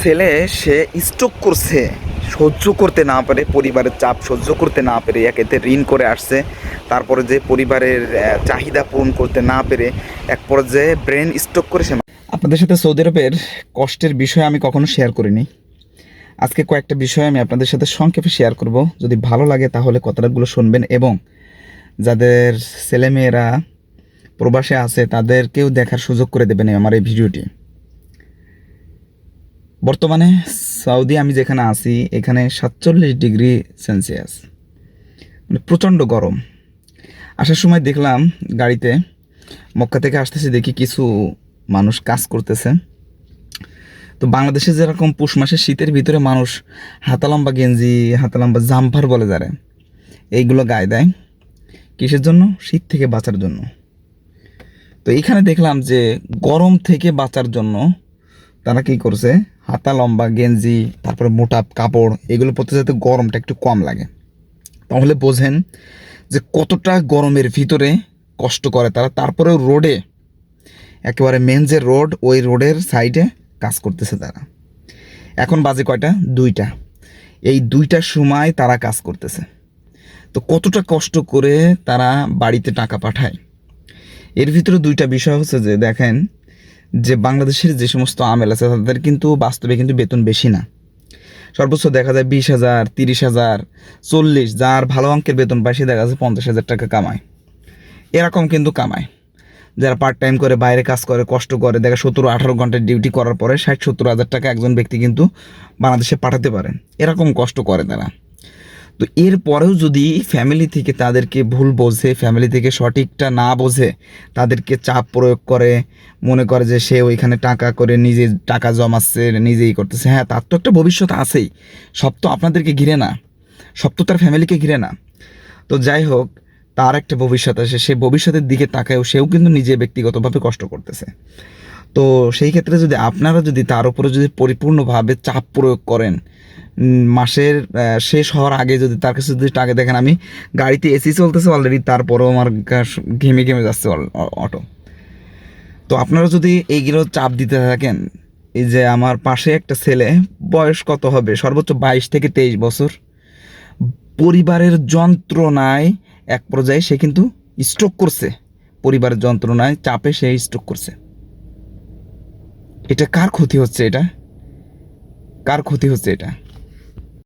ছেলে, সে স্ট্রোক করছে, সহ্য করতে না পারে, পরিবারের চাপ সহ্য করতে না পেরে একেতে ঋণ করে আসছে। তারপরে যে পরিবারের চাহিদা পূরণ করতে না পেরে, এক পর্যায়ে ব্রেন স্ট্রোক করে সে আপনাদের সাথে সৌদি আরবের কষ্টের বিষয় আমি কখনো শেয়ার করিনি। আজকে কয়েকটা বিষয় আমি আপনাদের সাথে সংক্ষেপে শেয়ার করব। যদি ভালো লাগে তাহলে কথাগুলো শুনবেন এবং যাদের ছেলেমেয়েরা প্রবাসে আছে তাদেরকেও দেখার সুযোগ করে দেবেন আমার এই ভিডিওটি। বর্তমানে সৌদি আমি যেখানে আছি, এখানে সাতচল্লিশ ডিগ্রি সেলসিয়াস। মানে প্রচণ্ড গরম। আসার সময় দেখলাম গাড়িতে, মক্কা থেকে আসতেছে দেখি কিছু মানুষ কাজ করতেছে। তো বাংলাদেশে যেরকম পুষ মাসের শীতের ভিতরে মানুষ হাতালম্বা গেঞ্জি, হাতালম্বা জাম্পার বলে যারে, এইগুলো গায়ে দেয়। কিসের জন্য? শীত থেকে বাঁচার জন্য। তো এইখানে দেখলাম যে গরম থেকে বাঁচার জন্য তারা কি করছে? হাতা লম্বা, গেঞ্জি, তারপরে মোটা কাপড়, এগুলো পরতে যাতে গরমটা একটু কম লাগে। তাহলে বোঝেন যে কতটা গরমের ভিতরে কষ্ট করে তারা। তারপরেও রোডে, একেবারে মেন যে রোড, ওই রোডের সাইডে কাজ করতেছে তারা। এখন বাজে কয়টা? দুইটা। এই দুইটার সময় তারা কাজ করতেছে। তো কতটা কষ্ট করে তারা বাড়িতে টাকা পাঠায়? এর ভিতরে দুইটা বিষয় হচ্ছে যে, দেখেন যে বাংলাদেশের যে সমস্ত আমেল আছে, তাদের কিন্তু বাস্তবে কিন্তু বেতন বেশি না। সর্বোচ্চ দেখা যায় বিশ হাজার, তিরিশ হাজার, চল্লিশ, যার ভালো অঙ্কের বেতন পায়, সে দেখা যাচ্ছে পঞ্চাশ হাজার টাকা কামায়। এরকম কিন্তু কামায়। যারা পার্ট টাইম করে, বাইরে কাজ করে, কষ্ট করে, দেখা সতেরো আঠারো ঘণ্টার ডিউটি করার পরে ষাট সত্তর হাজার টাকা একজন ব্যক্তি কিন্তু বাংলাদেশে পাঠাতে পারেন। এরকম কষ্ট করে তারা। তো এরপরেও যদি ফ্যামিলি থেকে তাদেরকে ভুল বোঝে ফ্যামিলি থেকে সঠিকটা না বোঝে, তাদেরকে চাপ প্রয়োগ করে, মনে করে যে সে ওইখানে টাকা করে নিজে টাকা জমাচ্ছে, নিজেই করতেছে হ্যাঁ তার তো একটা ভবিষ্যৎ আছেই। সব তো আপনাদেরকে ঘিরে না, সব তো তার ফ্যামিলিকে ঘিরে না। তো যাই হোক, তার একটা ভবিষ্যৎ আছে, সে ভবিষ্যতের দিকে তাকায়ও সেও কিন্তু নিজে ব্যক্তিগতভাবে কষ্ট করতেছে। তো সেই ক্ষেত্রে যদি আপনারা যদি তার উপরে যদি পরিপূর্ণভাবে চাপ প্রয়োগ করেন মাসের শেষ হওয়ার আগে যদি তার কাছে যদি টাকা দেখেন, আমি গাড়িতে এসি চলতেছে অলরেডি তারপরেও আমার ঘেমে ঘেমে যাচ্ছে অটো তো আপনারা যদি এইগুলো চাপ দিতে থাকেন, এই যে আমার পাশে একটা ছেলে, বয়স কত হবে? সর্বোচ্চ বাইশ থেকে তেইশ বছর। পরিবারের যন্ত্রণায় এক পর্যায়ে সে কিন্তু স্ট্রোক করছে। পরিবারের যন্ত্রণায় চাপে সে স্ট্রোক করছে। এটা কার ক্ষতি হচ্ছে এটা? কার ক্ষতি হচ্ছে এটা?